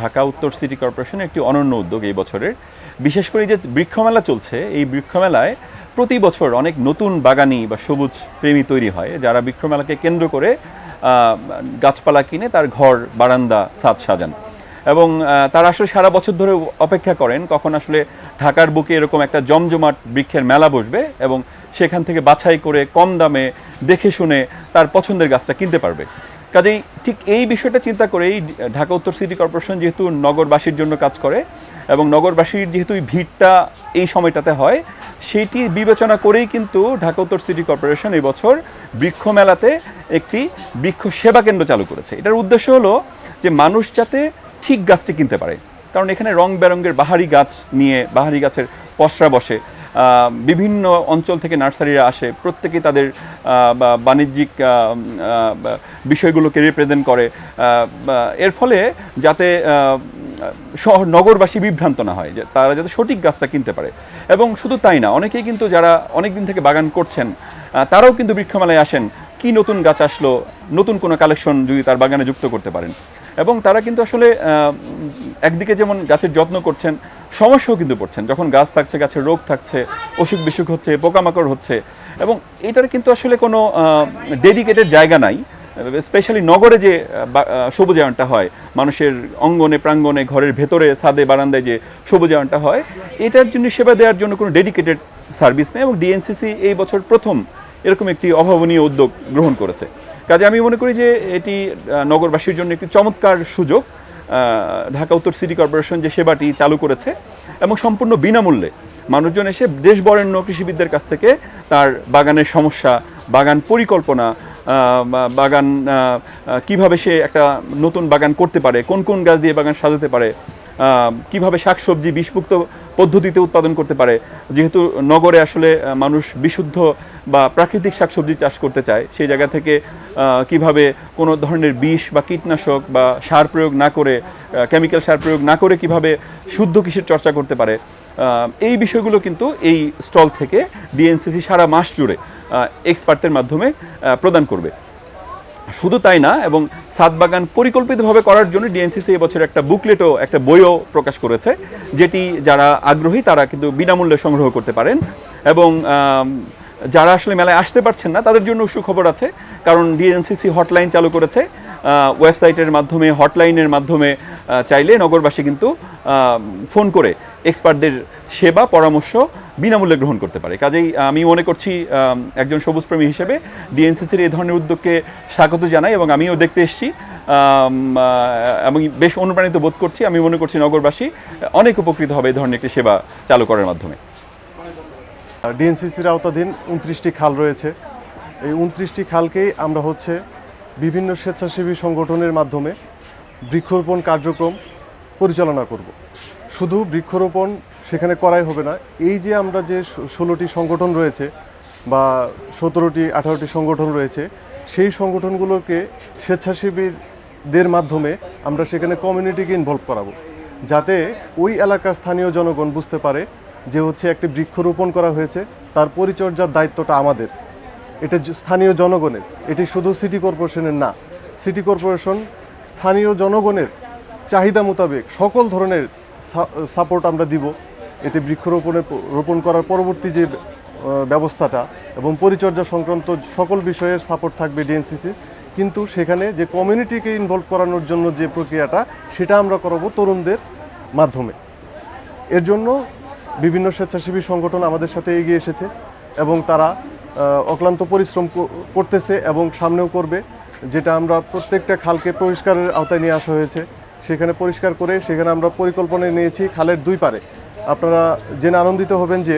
ঢাকা উত্তর সিটি কর্পোরেশনের একটি অনন্য উদ্যোগ এই বছরের। বিশেষ করে যে বৃক্ষমেলা চলছে, এই বৃক্ষমেলায় প্রতি বছর অনেক নতুন বাগানি বা সবুজ প্রেমী তৈরি হয়, যারা বৃক্ষমেলাকে কেন্দ্র করে গাছপালা কিনে তার ঘর, বারান্দা, ছাদ সাজান। এবং তারা আসলে সারা বছর ধরে অপেক্ষা করেন, কখন আসলে ঢাকার বুকে এরকম একটা জমজমাট বৃক্ষের মেলা বসবে এবং সেখান থেকে বাছাই করে কম দামে দেখে শুনে তার পছন্দের গাছটা কিনতে পারবে। কাজেই ঠিক এই বিষয়টা চিন্তা করেই ঢাকা উত্তর সিটি কর্পোরেশন যেহেতু নগরবাসীর জন্য কাজ করে এবং নগরবাসীর যেহেতু এই ভিড়টা এই সময়টাতে হয় সেইটি বিবেচনা করেই কিন্তু ঢাকা উত্তর সিটি কর্পোরেশন এই বছর বৃক্ষ মেলাতে একটি বৃক্ষ সেবা কেন্দ্র চালু করেছে। এটার উদ্দেশ্য হলো যে মানুষ যাতে ঠিক গাছটি কিনতে পারে। কারণ এখানে রং বেরঙের বাহারি গাছ নিয়ে বাহারি গাছের পসরা বসে। বিভিন্ন অঞ্চল থেকে নার্সারিরা আসে। প্রত্যেকেই তাদের বাণিজ্যিক বিষয়গুলোকে রিপ্রেজেন্ট করে। এর ফলে যাতে শহর, নগরবাসী বিভ্রান্ত না হয়, যে তারা যাতে সঠিক গাছটা কিনতে পারে। এবং শুধু তাই না, অনেকেই কিন্তু যারা অনেক দিন থেকে বাগান করছেন তারাও কিন্তু বৃক্ষমেলায় আসেন, কি নতুন গাছ আসলো, নতুন কোনো কালেকশন যদি তার বাগানে যুক্ত করতে পারেন। এবং তারা কিন্তু আসলে একদিকে যেমন গাছের যত্ন করছেন, সমস্যাও কিন্তু পড়ছেন। যখন গাছ থাকছে, গাছের রোগ থাকছে, অসুখ বিসুখ হচ্ছে, পোকামাকড় হচ্ছে এবং এটার কিন্তু আসলে কোনো ডেডিকেটেড জায়গা নাই। স্পেশালি নগরে যে সবুজায়নটা হয়, মানুষের অঙ্গনে প্রাঙ্গণে ঘরের ভেতরে, ছাদে, বারান্দায় যে সবুজায়নটা হয়, এটার জন্য সেবা দেওয়ার জন্য কোনো ডেডিকেটেড সার্ভিস নেই এবং ডিএনসিসি এই বছর প্রথম এরকম একটি অভাবনীয় উদ্যোগ গ্রহণ করেছে। কাজে আমি মনে করি যে এটি নগরবাসীর জন্য একটি চমৎকার সুযোগ ঢাকা উত্তর সিটি কর্পোরেশন যে সেবাটি চালু করেছে এবং সম্পূর্ণ বিনামূল্যে মানুষজন এসে দেশ বরেণ্য কৃষিবিদদের কাছ থেকে তার বাগানের সমস্যা, বাগান পরিকল্পনা বাগান কীভাবে সে একটা নতুন বাগান করতে পারে, কোন কোন গাছ দিয়ে বাগান সাজাতে পারে কীভাবে শাকসবজি বিষমুক্ত পদ্ধতিতে উৎপাদন করতে পারে। যেহেতু নগরে আসলে মানুষ বিশুদ্ধ বা প্রাকৃতিক শাকসবজি চাষ করতে চায়, সেই জায়গা থেকে কীভাবে কোনো ধরনের বিষ বা কীটনাশক বা সার প্রয়োগ না করে কেমিক্যাল সার প্রয়োগ না করে কীভাবে শুদ্ধ কৃষির চর্চা করতে পারে এই বিষয়গুলো কিন্তু এই স্টল থেকে ডিএনসিসি সারা মাস জুড়ে এক্সপার্টদের মাধ্যমে প্রদান করবে। শুধু তাই না, এবং সাত বাগান পরিকল্পিতভাবে করার জন্য ডিএনসিসি এবছর একটা বুকলেটও একটা বইও প্রকাশ করেছে, যেটি যারা আগ্রহী তারা কিন্তু বিনামূল্যে সংগ্রহ করতে পারেন। এবং যারা আসলে মেলায় আসতে পারছেন না, তাদের জন্য সুখবর আছে, কারণ ডিএনসিসি হটলাইন চালু করেছে। ওয়েবসাইটের মাধ্যমে হটলাইনের মাধ্যমে চাইলে নগরবাসী কিন্তু ফোন করে এক্সপার্টদের সেবা, পরামর্শ বিনামূল্যে গ্রহণ করতে পারে। কাজেই আমি মনে করছি একজন সবুজপ্রেমী হিসেবে ডিএনসিসির এই ধরনের উদ্যোগকে স্বাগত জানাই এবং আমিও দেখতে এসেছি। এবং বেশ অনুপ্রাণিত বোধ করছি। আমি মনে করছি নগরবাসী অনেক উপকৃত হবে এই ধরনের একটি সেবা চালু করার মাধ্যমে। ডিএনসিসির আওতাধীন উনত্রিশটি খাল রয়েছে। এই উনত্রিশটি খালকেই আমরা হচ্ছে বিভিন্ন স্বেচ্ছাসেবী সংগঠনের মাধ্যমে বৃক্ষরোপণ কার্যক্রম পরিচালনা করব। শুধু বৃক্ষরোপণ সেখানে করাই হবে না, এই যে আমরা যে ষোলোটি সংগঠন রয়েছে বা সতেরোটি, আঠারোটি সংগঠন রয়েছে, সেই সংগঠনগুলোকে স্বেচ্ছাসেবীদের মাধ্যমে আমরা সেখানে কমিউনিটিকে ইনভলভ করাবো। যাতে ওই এলাকার স্থানীয় জনগণ বুঝতে পারে যে হচ্ছে একটি বৃক্ষরোপণ করা হয়েছে, তার পরিচর্যার দায়িত্বটা আমাদের। এটা স্থানীয় জনগণের। এটি শুধু সিটি কর্পোরেশনের না, সিটি কর্পোরেশন, স্থানীয় জনগণের চাহিদা মোতাবেক সকল ধরনের সাপোর্ট আমরা দিব। এতে বৃক্ষরোপণে রোপণ করার পরবর্তী যে ব্যবস্থাটা এবং পরিচর্যা সংক্রান্ত সকল বিষয়ের সাপোর্ট থাকবে ডিএনসিসি কিন্তু সেখানে যে কমিউনিটিকে ইনভলভ করানোর জন্য যে প্রক্রিয়াটা, সেটা আমরা করাবো তরুণদের মাধ্যমে। এর জন্য বিভিন্ন স্বেচ্ছাসেবী সংগঠন আমাদের সাথে এগিয়ে এসেছে এবং তারা অক্লান্ত পরিশ্রম করতেছে এবং সামনেও করবে, যেটা আমরা প্রত্যেকটা খালকে পরিষ্কারের আওতায় নিয়ে আসা হয়েছে। সেখানে পরিষ্কার করে সেখানে আমরা পরিকল্পনা নিয়েছি খালের দুই পারে। আপনারা জেনে আনন্দিত হবেন যে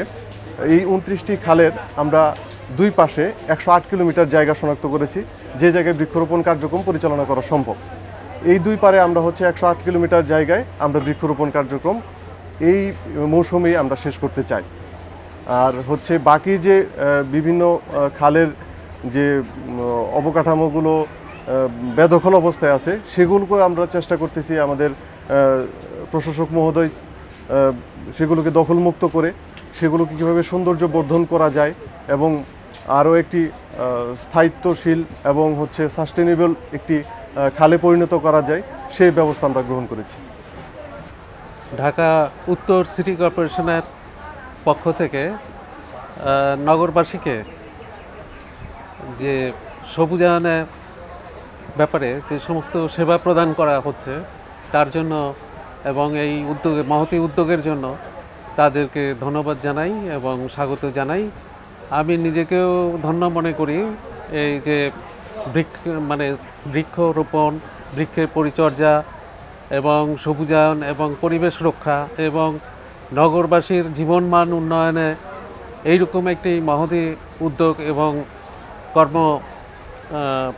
এই উনত্রিশটি খালের আমরা দুই পাশে একশো আট কিলোমিটার জায়গা শনাক্ত করেছি, যে জায়গায় বৃক্ষরোপণ কার্যক্রম পরিচালনা করা সম্ভব। এই দুই পারে আমরা হচ্ছে একশো আট কিলোমিটার জায়গায় আমরা বৃক্ষরোপণ কার্যক্রম এই মৌসুমেই আমরা শেষ করতে চাই। আর হচ্ছে বাকি যে বিভিন্ন খালের যে অবকাঠামোগুলো বেদখল অবস্থায় আছে সেগুলোকে আমরা চেষ্টা করতেছি আমাদের প্রশাসক মহোদয় সেগুলোকে দখলমুক্ত করে, সেগুলোকে কীভাবে সৌন্দর্য বর্ধন করা যায় এবং আরও একটি স্থায়িত্বশীল এবং হচ্ছে সাস্টেনেবল একটি খালে পরিণত করা যায়, সেই ব্যবস্থা আমরা গ্রহণ করেছি। ঢাকা উত্তর সিটি কর্পোরেশনের পক্ষ থেকে নগরবাসীকে যে সবুজায়নের ব্যাপারে যে সমস্ত সেবা প্রদান করা হচ্ছে, তার জন্য এবং এই উদ্যোগে, মহতি উদ্যোগের জন্য তাদেরকে ধন্যবাদ জানাই এবং স্বাগত জানাই। আমি নিজেকেও ধন্য মনে করি এই যে বৃক্ষ মানে বৃক্ষরোপণ, বৃক্ষের পরিচর্যা এবং সবুজায়ন এবং পরিবেশ রক্ষা এবং নগরবাসীর জীবনমান উন্নয়নে এইরকম একটি মহতি উদ্যোগ এবং কর্ম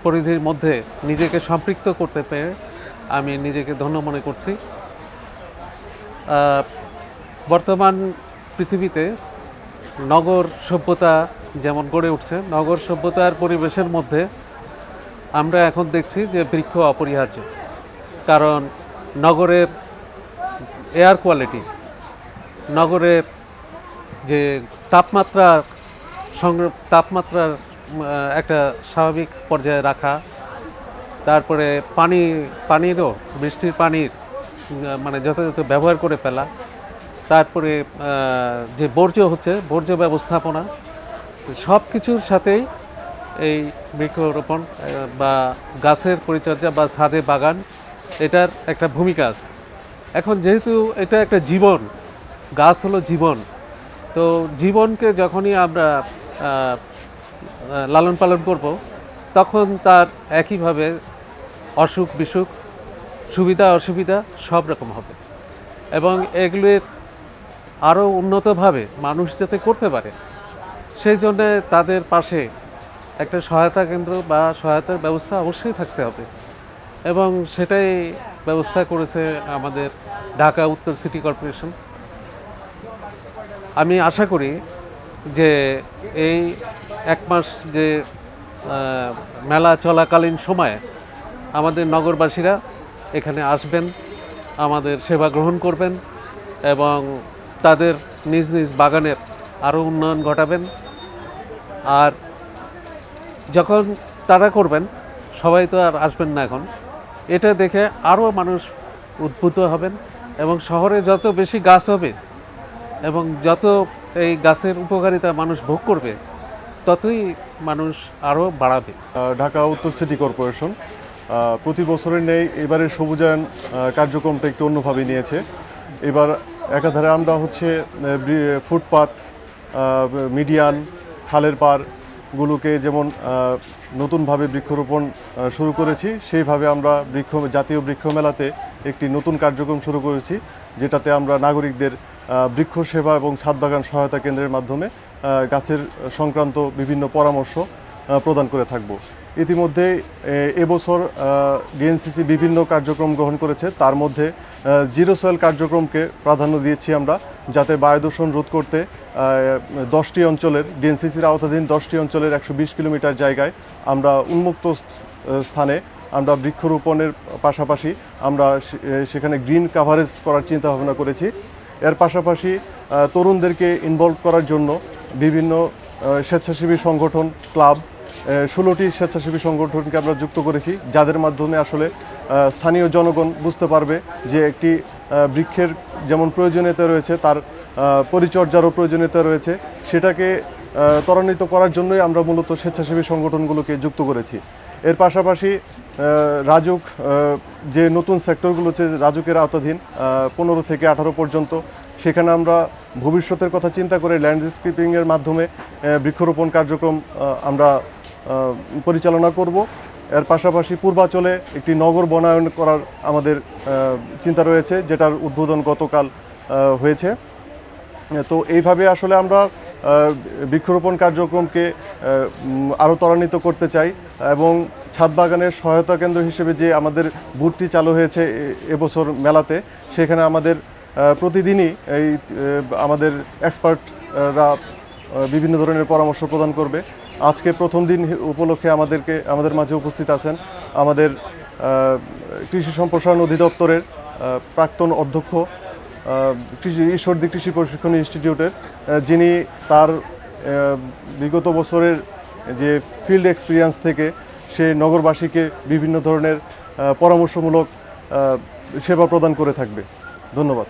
পরিধির মধ্যে নিজেকে সম্পৃক্ত করতে পেরে আমি নিজেকে ধন্য মনে করছি। বর্তমান পৃথিবীতে নগর সভ্যতা যেমন গড়ে উঠছে, নগর সভ্যতার পরিবেশের মধ্যে আমরা এখন দেখছি যে বৃক্ষ অপরিহার্য। কারণ নগরের এয়ার কোয়ালিটি নগরের যে তাপমাত্রা সংগ্রহ তাপমাত্রার একটা স্বাভাবিক পর্যায়ে রাখা, তারপরে পানি, পানিরও, বৃষ্টির পানির মানে যথাযথ ব্যবহার করে ফেলা, তারপরে যে বর্জ্য হচ্ছে, বর্জ্য ব্যবস্থাপনা, সব কিছুর সাথেই এই বৃক্ষরোপণ বা গাছের পরিচর্যা বা ছাদে বাগান এটার একটা ভূমিকা আছে। এখন যেহেতু এটা একটা জীবন, গাছ হলো জীবন, তো জীবনকে যখনই আমরা লালন পালন করব, তখন তার একইভাবে অসুখ বিসুখ, সুবিধা অসুবিধা সব রকম হবে। এবং এগুলির আরও উন্নতভাবে মানুষ যাতে করতে পারে, সেই জন্যে তাদের পাশে একটা সহায়তা কেন্দ্র বা সহায়তার ব্যবস্থা অবশ্যই থাকতে হবে। এবং সেটাই ব্যবস্থা করেছে আমাদের ঢাকা উত্তর সিটি কর্পোরেশন। আমি আশা করি যে এই এক মাস যে মেলা চলাকালীন সময়ে আমাদের নগরবাসীরা এখানে আসবেন, আমাদের সেবা গ্রহণ করবেন এবং তাদের নিজ নিজ বাগানের আরও উন্নয়ন ঘটাবেন। আর যখন তারা করবেন, সবাই তো আর আসবেন না এখন। এটা দেখে আরও মানুষ উদ্বুদ্ধ হবেন এবং শহরে যত বেশি গাছ হবে এবং যত এই গাছের উপকারিতা মানুষ ভোগ করবে ততই মানুষ আরও বাড়াবে। ঢাকা উত্তর সিটি কর্পোরেশন প্রতি বছরের নেই এবারের সবুজায়ন কার্যক্রমটা একটু অন্যভাবে নিয়েছে। এবার একাধারে আমরা হচ্ছে আহ, মিডিয়ান খালের পাড়গুলোকে যেমন নতুনভাবে বৃক্ষরোপণ শুরু করেছি, সেইভাবে আমরা বৃক্ষ, জাতীয় বৃক্ষ মেলাতে একটি নতুন কার্যক্রম শুরু করেছি, যেটাতে আমরা নাগরিকদের বৃক্ষ সেবা এবং ছাদ বাগান সহায়তা কেন্দ্রের মাধ্যমে গাছের সংক্রান্ত বিভিন্ন পরামর্শ প্রদান করে থাকব। ইতিমধ্যে এবছর ডিএনসিসি বিভিন্ন কার্যক্রম গ্রহণ করেছে। তার মধ্যে জিরো সয়েল কার্যক্রমকে প্রাধান্য দিয়েছি আমরা, যাতে বায়ু দূষণ রোধ করতে দশটি অঞ্চলের ডিএনসিসির আওতাধীন দশটি অঞ্চলের একশো বিশ কিলোমিটার জায়গায় আমরা উন্মুক্ত স্থানে আমরা বৃক্ষরোপণের পাশাপাশি আমরা সেখানে গ্রিন কাভারেজ করার চিন্তা ভাবনা করেছি। এর পাশাপাশি তরুণদেরকে ইনভলভ করার জন্য বিভিন্ন স্বেচ্ছাসেবী সংগঠন, ক্লাব ষোলোটি স্বেচ্ছাসেবী সংগঠনকে আমরা যুক্ত করেছি, যাদের মাধ্যমে আসলে স্থানীয় জনগণ বুঝতে পারবে যে একটি বৃক্ষের যেমন প্রয়োজনীয়তা রয়েছে, তার পরিচর্যারও প্রয়োজনীয়তা রয়েছে, সেটাকে ত্বরান্বিত করার জন্যই আমরা মূলত স্বেচ্ছাসেবী সংগঠনগুলোকে যুক্ত করেছি। এর পাশাপাশি রাজুক যে নতুন সেক্টরগুলো হচ্ছে রাজুকের আওতাধীন পনেরো থেকে আঠারো পর্যন্ত, সেখানে আমরা ভবিষ্যতের কথা চিন্তা করে ল্যান্ডস্কেপিংয়ের মাধ্যমে বৃক্ষরোপণ কার্যক্রম আমরা পরিচালনা করব। এর পাশাপাশি পূর্বাচলে একটি নগর বনায়ন করার আমাদের চিন্তা রয়েছে, যেটার উদ্বোধন গতকাল হয়েছে। তো এইভাবে আসলে আমরা বৃক্ষরোপণ কার্যক্রমকে আরও ত্বরান্বিত করতে চাই এবং ছাদ বাগানের সহায়তা কেন্দ্র হিসেবে যে আমাদের বুটটি চালু হয়েছে এবছর মেলাতে, সেখানে আমাদের প্রতিদিনই এই আমাদের এক্সপার্টরা বিভিন্ন ধরনের পরামর্শ প্রদান করবে। আজকে প্রথম দিন উপলক্ষে আমাদেরকে, আমাদের মাঝে উপস্থিত আছেন আমাদের কৃষি সম্প্রসারণ অধিদপ্তরের প্রাক্তন অধ্যক্ষ কৃষি, ঈশ্বরদী কৃষি প্রশিক্ষণ ইনস্টিটিউটের যিনি তার বিগত বছরের যে ফিল্ড এক্সপিরিয়েন্স থেকে সে নগরবাসীকে বিভিন্ন ধরনের পরামর্শমূলক সেবা প্রদান করে থাকবে। ধন্যবাদ।